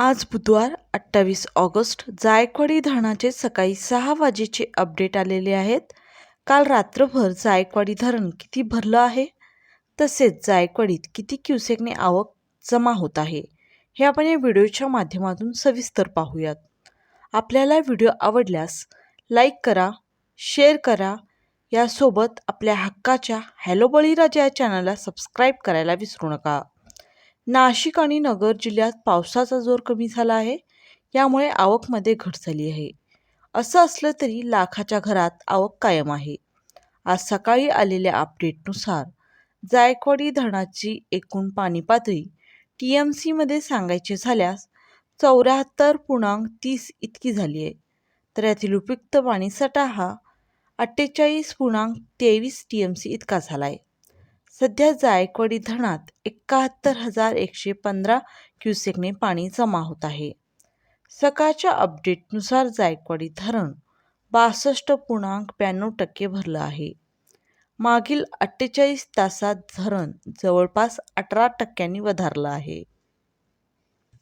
आज बुधवार अठ्ठावीस ऑगस्ट जायकवाडी धरणाचे सकाळी सहा वाजेचे अपडेट आलेले आहेत. काल रात्रभर जायकवाडी धरण किती भरलं आहे? तसेच जायकवाडीत किती क्युसेकने आवक जमा होत आहे? हे आपण या व्हिडिओच्या माध्यमातून सविस्तर पाहूयात. आपल्याला व्हिडिओ आवडल्यास लाईक करा शेअर करा. यासोबत आपल्या हक्काच्या हॅलो बळीराजा या चॅनलला सबस्क्राईब करायला विसरू नका. नाशिक आणि नगर जिल्ह्यात पावसाचा जोर कमी झाला आहे. यामुळे आवकमध्ये घट झाली आहे. असं असलं तरी लाखाच्या घरात आवक कायम आहे. आज सकाळी आलेल्या अपडेटनुसार जायकवाडी धरणाची एकूण पाणी पातळी टी एम सीमध्ये सांगायचे झाल्यास चौऱ्याहत्तर पूर्णांक तीस इतकी झाली आहे. तर यातील उपयुक्त पाणीसाठा हा अठ्ठेचाळीस पूर्णांक तेवीस टी एम सी इतका झाला आहे. सध्या जायकवाडी धरणात एकाहत्तर हजार एकशे पंधरा क्युसेकने पाणी जमा होत आहे. सकाळच्या अपडेटनुसार जायकवाडी धरण बासष्ट पूर्णांक ब्याण्णव टक्के भरलं आहे. मागील अठ्ठेचाळीस तासात धरण जवळपास अठरा टक्क्यांनी वधारलं आहे.